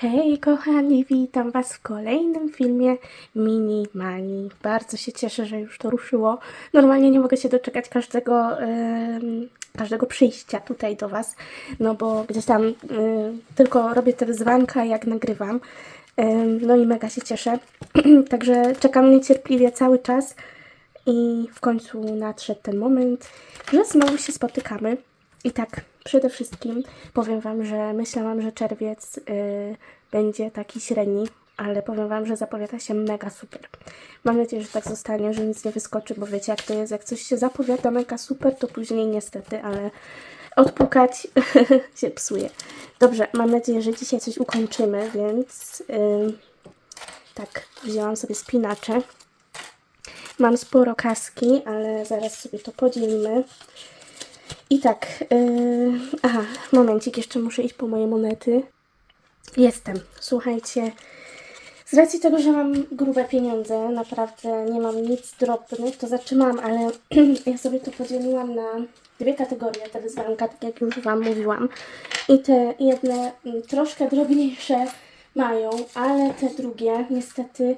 Hej kochani, witam Was w kolejnym filmie Mini Mani. Bardzo się cieszę, że już to ruszyło. Normalnie nie mogę się doczekać każdego, em, każdego przyjścia tutaj do Was, no bo gdzieś tam y, tylko robię te wyzwanka jak nagrywam. Em, no i mega się cieszę. Także czekam niecierpliwie cały czas i w końcu nadszedł ten moment, że znowu się spotykamy. I tak, przede wszystkim powiem Wam, że myślałam, że czerwiec y, będzie taki średni, ale powiem Wam, że zapowiada się mega super. Mam nadzieję, że tak zostanie, że nic nie wyskoczy, bo wiecie jak to jest, jak coś się zapowiada mega super, to później niestety, ale odpukać się psuje. Dobrze, mam nadzieję, że dzisiaj coś ukończymy, więc y, tak, wzięłam sobie spinacze. Mam sporo kaski, ale zaraz sobie to podzielimy. I tak, yy, aha, momencik, jeszcze muszę iść po moje monety. Jestem, słuchajcie, z racji tego, że mam grube pieniądze, naprawdę nie mam nic drobnych, to mam, ale ja sobie to podzieliłam na dwie kategorie, te wyzwanka, tak jak już Wam mówiłam. I te jedne mm, troszkę drobniejsze mają, ale te drugie niestety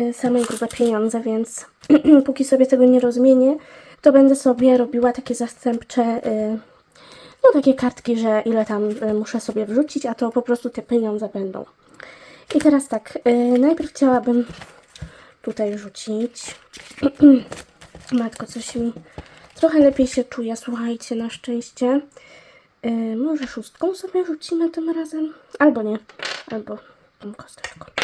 y, same grube pieniądze, więc póki sobie tego nie rozmienię, to będę sobie robiła takie zastępcze, y, no takie kartki, że ile tam y, muszę sobie wrzucić, a to po prostu te pieniądze będą. I teraz tak, y, najpierw chciałabym tutaj rzucić. Matko, coś mi trochę lepiej się czuje, słuchajcie, na szczęście. Może szóstką sobie rzucimy tym razem, albo nie, albo tą kosteczką.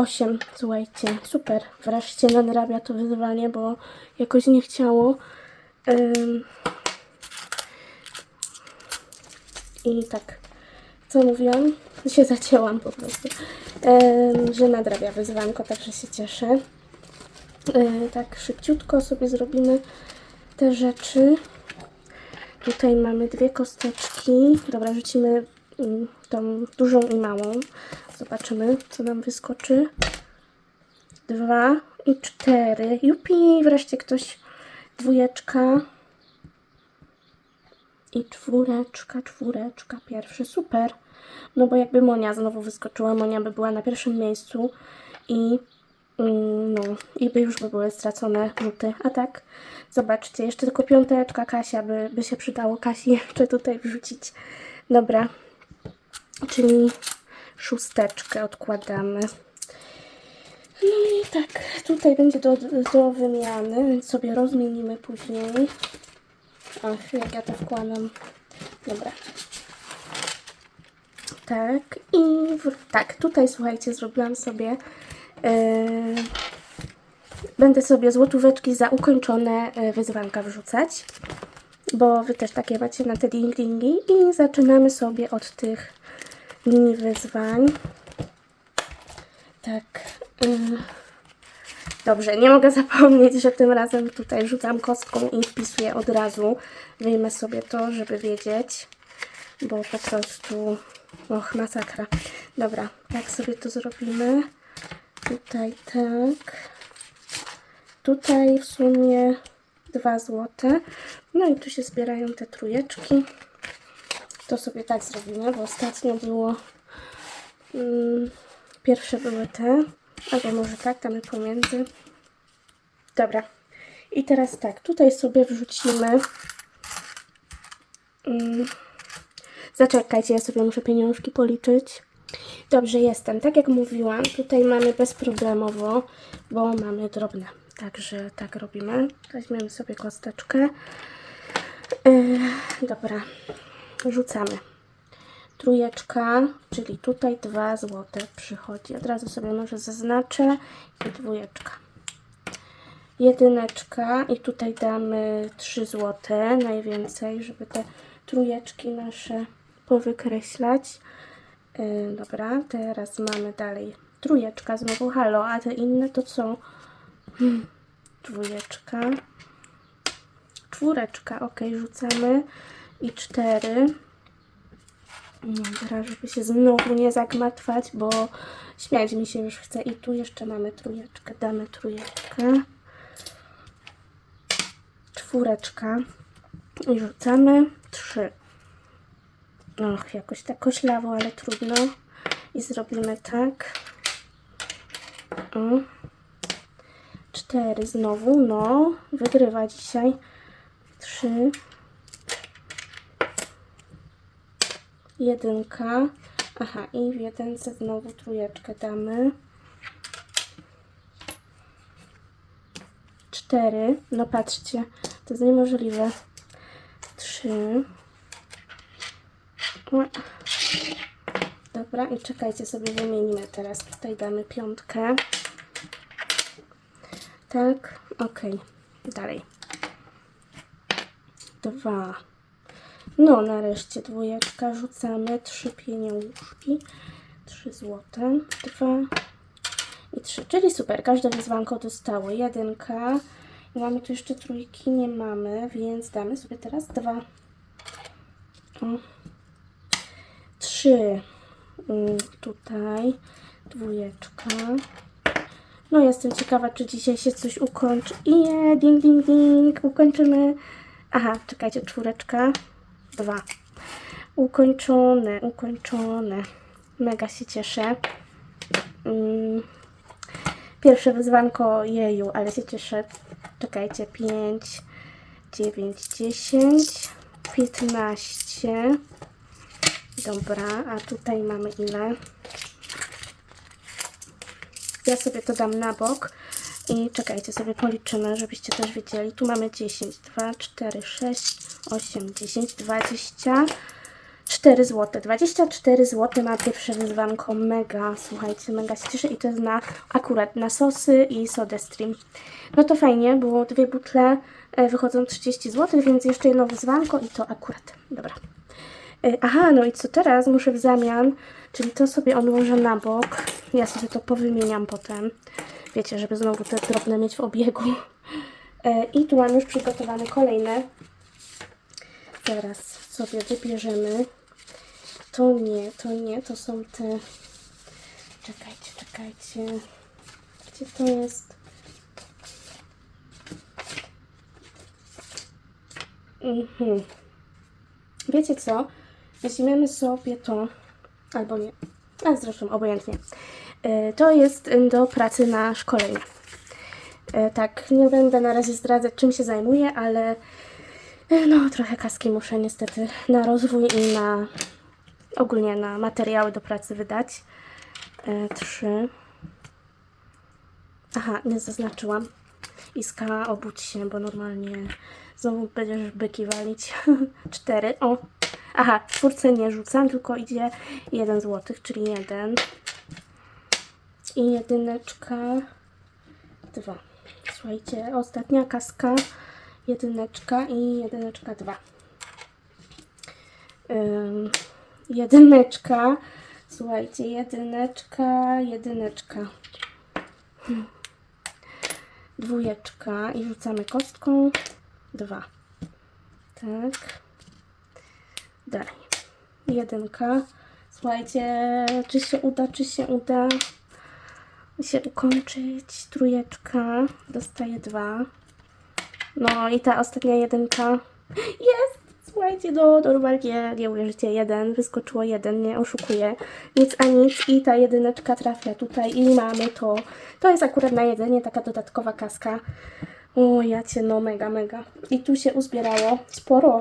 8, słuchajcie, super. Wreszcie nadrabia to wyzwanie, bo jakoś nie chciało. Ym. I tak, co mówiłam? Się zacięłam po prostu, Ym, że nadrabia wyzwanko, także się cieszę. Tak, szybciutko sobie zrobimy te rzeczy. Tutaj mamy dwie kosteczki. Dobra, rzucimy mm, tą dużą i małą. Zobaczymy, co nam wyskoczy. Dwa i cztery. Jupi, wreszcie ktoś. Dwójeczka. I czwóreczka, czwóreczka. Pierwszy, super. No bo jakby Monia znowu wyskoczyła, Monia by była na pierwszym miejscu i mm, no, i by już by były stracone rzuty. A tak, zobaczcie, jeszcze tylko piąteczka Kasia by, by się przydało Kasi jeszcze tutaj wrzucić. Dobra, czyli szósteczkę odkładamy. No i tak, tutaj będzie do, do wymiany, więc sobie rozmienimy później. Ach, jak ja to wkładam. Dobra. Tak, i w, tak, tutaj słuchajcie, zrobiłam sobie. Yy, będę sobie złotóweczki za ukończone yy, wyzwanka wrzucać, bo wy też takie macie na te ding-dingi. I zaczynamy sobie od tych mini wyzwań. Tak. Dobrze, nie mogę zapomnieć, że tym razem tutaj rzucam kostką i wpisuję od razu. Wyjmę sobie to, żeby wiedzieć, bo po prostu, och, masakra. Dobra, tak sobie to zrobimy. Tutaj tak. Tutaj w sumie dwa złote. No i tu się zbierają te trójeczki. To sobie tak zrobimy, bo ostatnio było mm, pierwsze były te, albo może tak, damy pomiędzy. Dobra. I teraz tak, tutaj sobie wrzucimy mm, zaczekajcie, ja sobie muszę pieniążki policzyć. Dobrze, jestem. Tak jak mówiłam, tutaj mamy bezproblemowo, bo mamy drobne. Także tak robimy. Weźmiemy sobie kosteczkę. Yy, dobra, rzucamy. Trójeczka, czyli tutaj dwa złote przychodzi. Od razu sobie może zaznaczę i dwójeczka. Jedyneczka i tutaj damy 3 złote najwięcej, żeby te trójeczki nasze powykreślać. Yy, dobra, teraz mamy dalej trójeczka znowu, halo, a te inne to co? Hmm, dwójeczka. Czwóreczka, ok, rzucamy. I cztery. Dobra, żeby się znowu nie zagmatwać, bo śmiać mi się już chce. I tu jeszcze mamy trójeczkę. Damy trójeczkę. Czwóreczka. I rzucamy. Trzy. Och, jakoś tak koślawo, ale trudno. I zrobimy tak. O. Cztery znowu, no. Wygrywa dzisiaj. Trzy. Jedynka. Aha, i w jedynce znowu trójeczkę damy. Cztery. No patrzcie, to jest niemożliwe. Trzy. Dobra, i czekajcie, sobie wymienimy teraz. Tutaj damy piątkę. Tak, ok. Dalej. Dwa. No, nareszcie dwójeczka. Rzucamy. Trzy pieniążki. Trzy złote. Dwa i trzy. Czyli super. Każde wyzwanko dostało. Jedynka. I mamy tu jeszcze trójki. Nie mamy, więc damy sobie teraz dwa. O. Trzy. Mm, Tutaj. Dwójeczka. No jestem ciekawa, czy dzisiaj się coś ukończy. I je, ding, ding, ding. Ukończymy. Aha, czekajcie, czwóreczka. Dwa. Ukończone, ukończone. Mega się cieszę. Mm. Pierwsze wyzwanko, jeju, ale się cieszę. Czekajcie, 5, 9, 10, 15. Dobra, a tutaj mamy ile? Ja sobie to dam na bok i czekajcie, sobie policzymy, żebyście też wiedzieli. Tu mamy 10, 2, 4, 6, 8, 10, 20, 4 zł. 24 zł na pierwsze wyzwanko. Mega, słuchajcie, mega się cieszę i to jest na akurat na sosy i sodę stream. No to fajnie, bo dwie butle e, wychodzą 30 zł, więc jeszcze jedno wyzwanko i to akurat. Dobra. E, Aha, no i co teraz? Muszę w zamian, czyli to sobie odłożę na bok. Ja sobie to powymieniam potem. Wiecie, żeby znowu te drobne mieć w obiegu. E, I tu mam już przygotowane kolejne. Teraz sobie wybierzemy. To nie, to nie, to są te... Czekajcie, czekajcie. Gdzie to jest? Mhm. Wiecie co? Weźmiemy sobie to, albo nie, a zresztą obojętnie. E, To jest do pracy na szkoleniu. E, Tak, nie będę na razie zdradzać, czym się zajmuję, ale e, no trochę kaski muszę niestety na rozwój i na ogólnie na materiały do pracy wydać. Trzy. Aha, nie zaznaczyłam. Iska, obudź się, bo normalnie znowu będziesz byki walić. Cztery. O. Aha, czwórce nie rzucam, tylko idzie jeden złotych, czyli jeden. I jedyneczka. Dwa. Słuchajcie, ostatnia kaska. Jedyneczka i jedyneczka dwa. Ym, jedyneczka. Słuchajcie, jedyneczka, jedyneczka. Dwójeczka i rzucamy kostką. Dwa. Tak. Dalej. Jedynka. Słuchajcie, czy się uda, czy się uda się ukończyć. Trójeczka. Dostaje dwa. No i ta ostatnia jedynka. Jest! Słuchajcie, no normalnie nie uwierzycie, jeden, wyskoczyło jeden, nie oszukuję. Nic a nic i ta jedyneczka trafia tutaj i mamy to. To jest akurat na jedzenie, taka dodatkowa kaska. O, ja cię, no mega, mega. I tu się uzbierało sporo.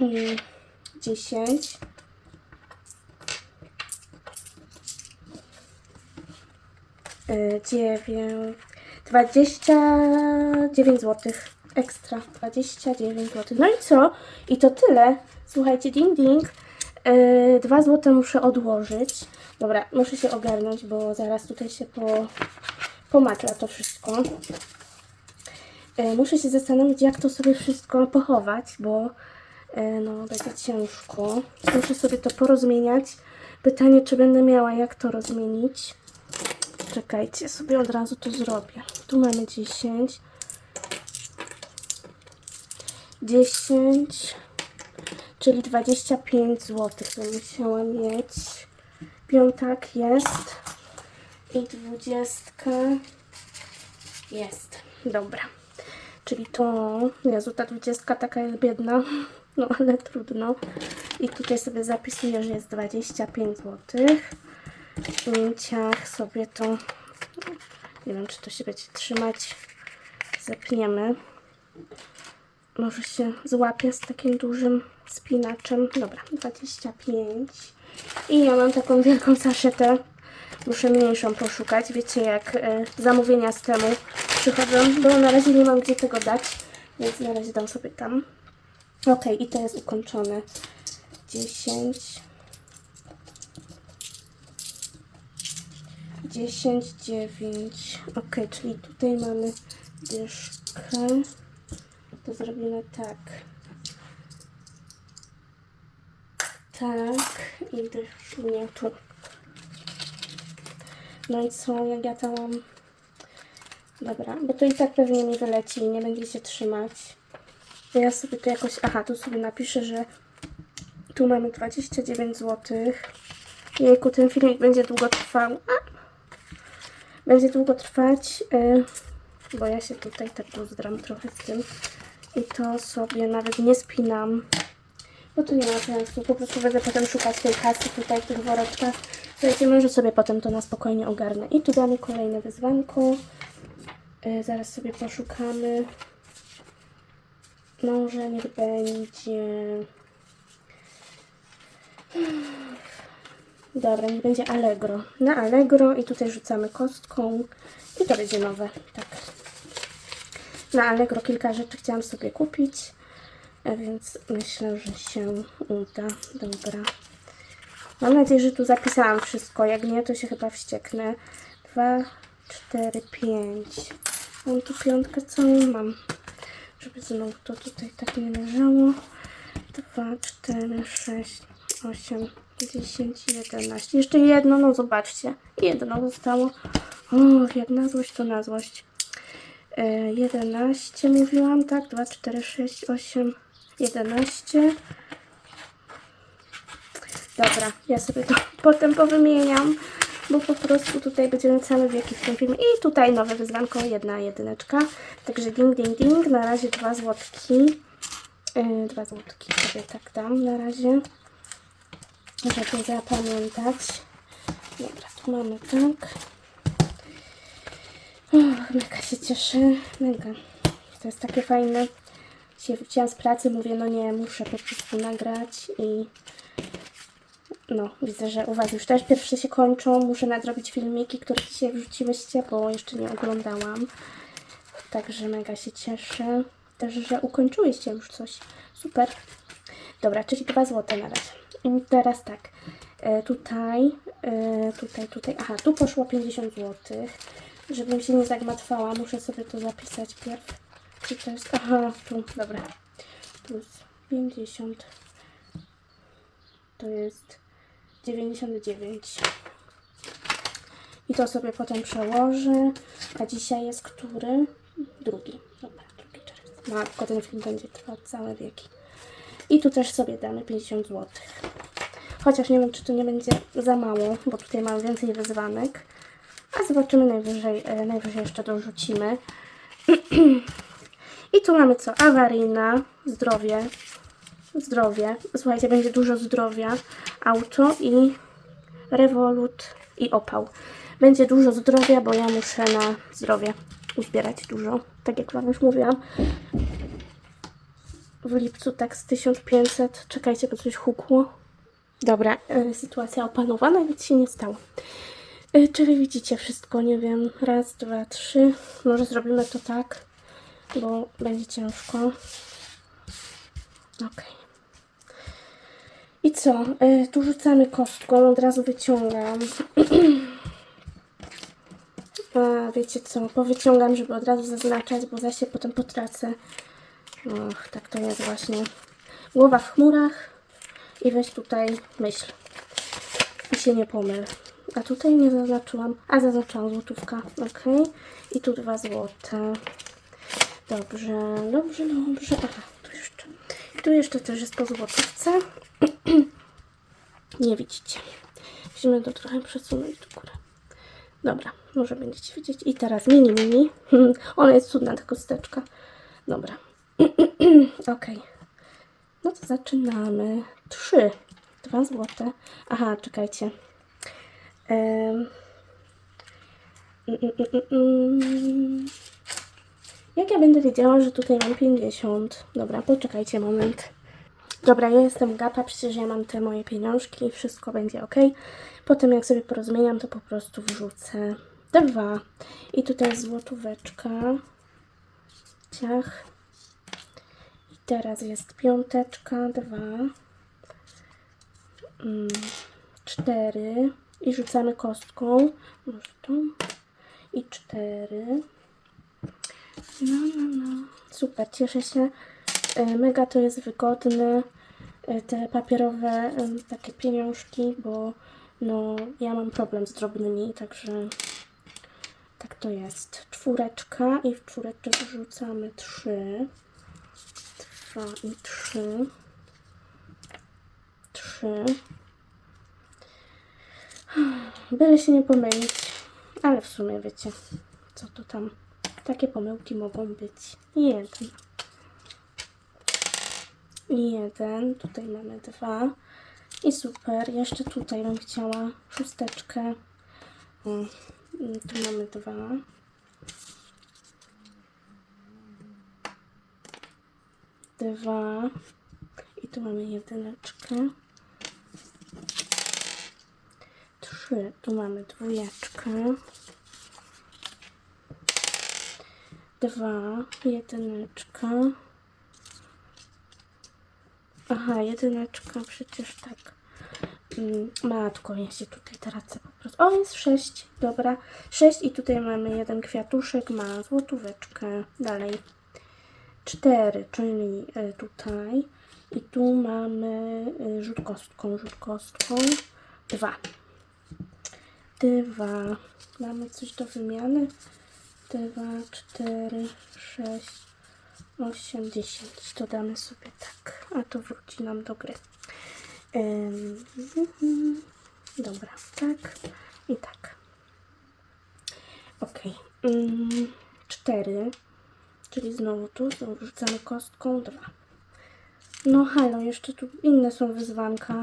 Mm, 10. 9. 29 zł. Ekstra. 29 zł. No i co? I to tyle. Słuchajcie, ding ding. Yy, 2 zł muszę odłożyć. Dobra, muszę się ogarnąć, bo zaraz tutaj się po, pomatla to wszystko. E, Muszę się zastanowić, jak to sobie wszystko pochować, bo e, no, będzie ciężko. Muszę sobie to porozmieniać. Pytanie, czy będę miała jak to rozmienić. Czekajcie, sobie od razu to zrobię. Tu mamy 10. 10, czyli 25 zł bym musiała mieć. Piątak jest. I dwudziestka jest. Dobra. Czyli to, Jezu, ta dwudziestka taka jest biedna, no ale trudno. I tutaj sobie zapisuję, że jest 25 zł. W ujęciach sobie to, nie wiem czy to się będzie trzymać, zepniemy. Może się złapie z takim dużym spinaczem. Dobra, 25. I ja mam taką wielką saszetę. Muszę mniejszą poszukać. Wiecie, jak e, zamówienia z temu przychodzą, bo na razie nie mam gdzie tego dać, więc na razie dam sobie tam. Ok, i to jest ukończone. 10. 10, 9. Ok, czyli tutaj mamy dyszkę. To zrobimy tak. Tak. I dysz nie tu. No i co, jak ja to mam? Dobra, bo to i tak pewnie mi wyleci i nie będzie się trzymać. To ja sobie tu jakoś... Aha, tu sobie napiszę, że tu mamy 29 zł. Jejku, ten filmik będzie długo trwał. A! Będzie długo trwać, y, bo ja się tutaj tak uzdram trochę z tym. I to sobie nawet nie spinam, bo to nie ma sensu. Po prostu będę potem szukać tej kasy tutaj w tych woreczkach. Słuchajcie, może sobie potem to na spokojnie ogarnę. I tu damy kolejne wyzwanko. Y, zaraz sobie poszukamy. Może niech będzie... Dobra, niech będzie Allegro. Na Allegro i tutaj rzucamy kostką i to będzie nowe. Tak. Na Allegro kilka rzeczy chciałam sobie kupić, więc myślę, że się uda. Dobra. Mam nadzieję, że tu zapisałam wszystko. Jak nie, to się chyba wścieknę. 2, 4, 5. Mam tu piątkę całą, mam. Żeby znowu to tutaj tak nie leżało. 2, 4, 6, 8, 10, 11. Jeszcze jedno, no zobaczcie. Jedno zostało. O, jedna złość to na złość. E, 11 mówiłam, tak? 2, 4, 6, 8, 11. Dobra, ja sobie to potem powymieniam, bo po prostu tutaj będziemy całe wieki w tym filmie. I tutaj nowe wyzwanko, jedna jedyneczka. Także ding, ding, ding. Na razie dwa złotki. Yy, dwa złotki sobie tak dam na razie, żeby zapamiętać. Dobra, tu mamy tak. Och, mega się cieszę, mega. To jest takie fajne. Dzisiaj wróciłam z pracy, mówię, no nie, muszę po prostu nagrać i no, widzę, że u Was już też pierwsze się kończą. Muszę nadrobić filmiki, które dzisiaj wrzuciłyście, bo jeszcze nie oglądałam. Także mega się cieszę. Też, że ukończyłyście już coś. Super. Dobra, czyli 2 złote na razie. I teraz tak. E, tutaj, e, tutaj, tutaj. Aha, tu poszło 50 zł. Żebym się nie zagmatwała, muszę sobie to zapisać pierw. Czy to jest. Aha, tu, dobra. Plus 50. To jest 99. I to sobie potem przełożę. A dzisiaj jest który? Drugi. Dobra, drugi czerwca. No, tylko ten film będzie trwał całe wieki. I tu też sobie damy 50 zł. Chociaż nie wiem, czy to nie będzie za mało, bo tutaj mam więcej wyzwanek. A zobaczymy najwyżej, e, najwyżej jeszcze dorzucimy. I tu mamy co? Awaryjna, zdrowie, zdrowie. Słuchajcie, będzie dużo zdrowia. Auto i rewolut i opał. Będzie dużo zdrowia, bo ja muszę na zdrowie uzbierać dużo. Tak jak Wam już mówiłam. W lipcu tak z 1500. Czekajcie, bo coś hukło. Dobra, e, sytuacja opanowana, nic się nie stało. E, Czyli widzicie wszystko, nie wiem, raz, dwa, trzy. Może zrobimy to tak, bo będzie ciężko. Ok. I co? E, Tu rzucamy kostką, od razu wyciągam. A wiecie co? Powyciągam, żeby od razu zaznaczać, bo zaś się potem potracę. Och, tak to jest właśnie. Głowa w chmurach i weź tutaj myśl. I się nie pomyl. A tutaj nie zaznaczyłam. A zaznaczyłam złotówka. Ok. I tu dwa złote. Dobrze, dobrze, dobrze. Aha, tu jeszcze. Tu jeszcze też jest po złotówce. nie widzicie. Musimy to trochę przesunąć do góry. Dobra, może będziecie widzieć. I teraz mini, mini. Ona jest cudna, ta kosteczka. Dobra. Ok. No to zaczynamy. Trzy. Dwa złote. Aha, czekajcie. Mm. Jak ja będę wiedziała, że tutaj mam 50? Dobra, poczekajcie moment. Dobra, ja jestem gapa, przecież ja mam te moje pieniążki i wszystko będzie ok. Potem jak sobie porozmieniam, to po prostu wrzucę dwa. I tutaj złotóweczka. Ciach. Teraz jest piąteczka, dwa. Mm, cztery. I rzucamy kostką. Może tą. I cztery. No, no, no. Super, cieszę się. E, Mega to jest wygodne. e, Te papierowe em, takie pieniążki, bo no ja mam problem z drobnymi, także tak to jest. Czwóreczka i w czwóreczce wrzucamy trzy. Dwa i trzy. Trzy. Byle się nie pomylić, ale w sumie wiecie, co to tam. Takie pomyłki mogą być. Jeden. Jeden. Tutaj mamy dwa. I super. Jeszcze tutaj bym chciała szósteczkę. Tu mamy dwa. Dwa. I tu mamy jedyneczkę. Trzy. Tu mamy dwójeczkę. Dwa. Jedyneczka. Aha, jedyneczka, przecież tak. Mm, Matko, ja się tutaj tracę po prostu. O, jest sześć, dobra. Sześć i tutaj mamy jeden kwiatuszek, ma złotóweczkę. Dalej. Cztery, czyli e, tutaj. I tu mamy e, rzut kostką, rzut kostką. Dwa. Dwa. Mamy coś do wymiany. Dwa, cztery, sześć, 8, 10. To damy sobie tak, a to wróci nam do gry. Ym, mhm. Dobra, tak i tak. Ok. Ym, 4, czyli znowu tu, rzucamy kostką 2. No halo, jeszcze tu inne są wyzwanka.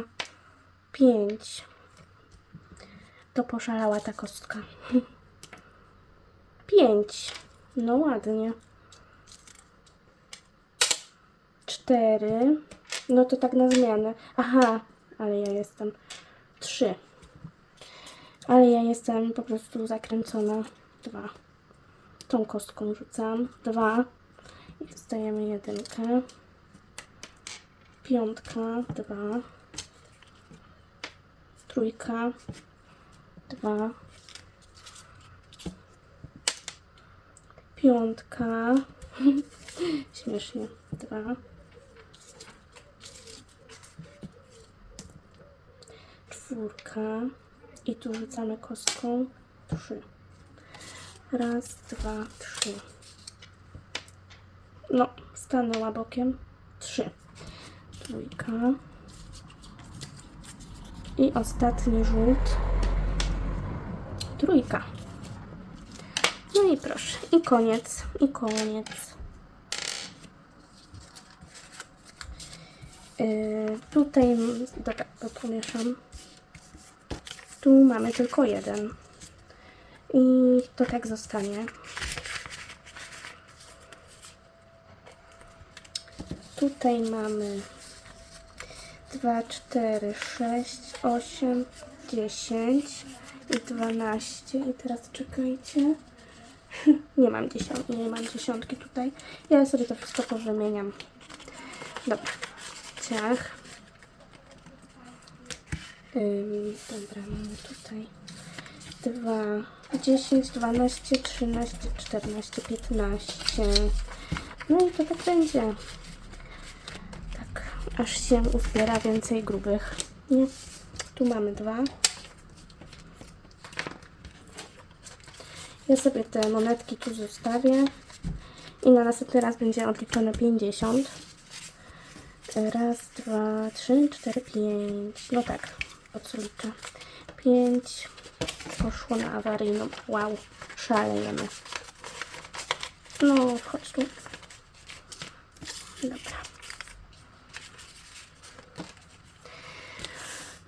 5. To poszalała ta kostka. 5. No ładnie. cztery. No to tak na zmianę. Aha, ale ja jestem trzy. Ale ja jestem po prostu zakręcona. Dwa. Tą kostką rzucam. Dwa. I dostajemy jedynkę. Piątka. Dwa. Trójka. Dwa. Piątka. Śmiesznie. Dwa. czwórka i tu rzucamy kostką trzy. Raz, dwa, trzy. No, stanęła bokiem. Trzy. Trójka. I ostatni rzut. Trójka. No i proszę. I koniec. I koniec. Yy, tutaj, dobra, pomieszam. Tu mamy tylko jeden. I to tak zostanie. Tutaj mamy 2, 4, 6, 8, 10 i 12. I teraz czekajcie. Nie mam dziesiątki, nie mam dziesiątki tutaj. Ja sobie to wszystko powymieniam. Dobra. Ciach. Ym, dobra, mamy tutaj 2, 10, 12, 13, 14, 15. No i to tak będzie. Tak, aż się uzbiera więcej grubych. Nie? Tu mamy dwa. Ja sobie te monetki tu zostawię. I na następny raz będzie odliczone 50. Raz, dwa, trzy, cztery, pięć. No tak, po co liczę? Pięć. Poszło na awaryjną. Wow, szalejemy. No, wchodź tu. Dobra.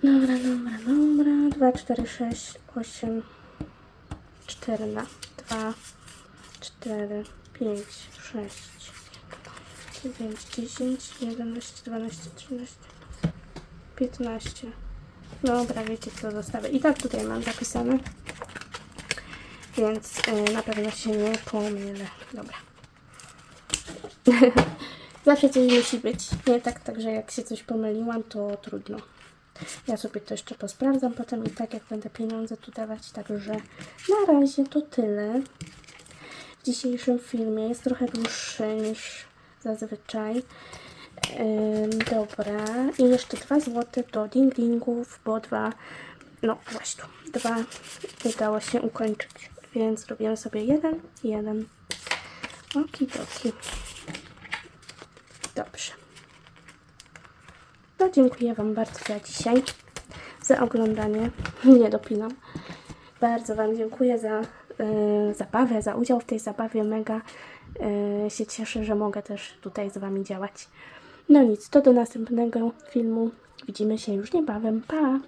Dobra, dobra, dobra. 2, 4, 6, 8, 4 na 2, 4, 5, 6, 9, 10, 11, 12, 13, 15. Dobra, wiecie co zostawię. I tak tutaj mam zapisane. Więc y, na pewno się nie pomylę. Dobra. Zawsze coś musi być. Nie tak, tak, że jak się coś pomyliłam, to trudno. Ja sobie to jeszcze posprawdzam potem i tak jak będę pieniądze tu dawać. Także na razie to tyle. W dzisiejszym filmie jest trochę dłuższy niż zazwyczaj. Dobra. I jeszcze 2 złote do ding-dingów, bo dwa, no właśnie dwa udało się ukończyć. Więc zrobiłem sobie jeden, jeden. Okidoki. Dobrze. No dziękuję Wam bardzo za dzisiaj, za oglądanie. Nie dopinam. Bardzo Wam dziękuję za zabawę, za udział w tej zabawie. Mega y, się cieszę, że mogę też tutaj z Wami działać. No nic, to do następnego filmu. Widzimy się już niebawem. Pa!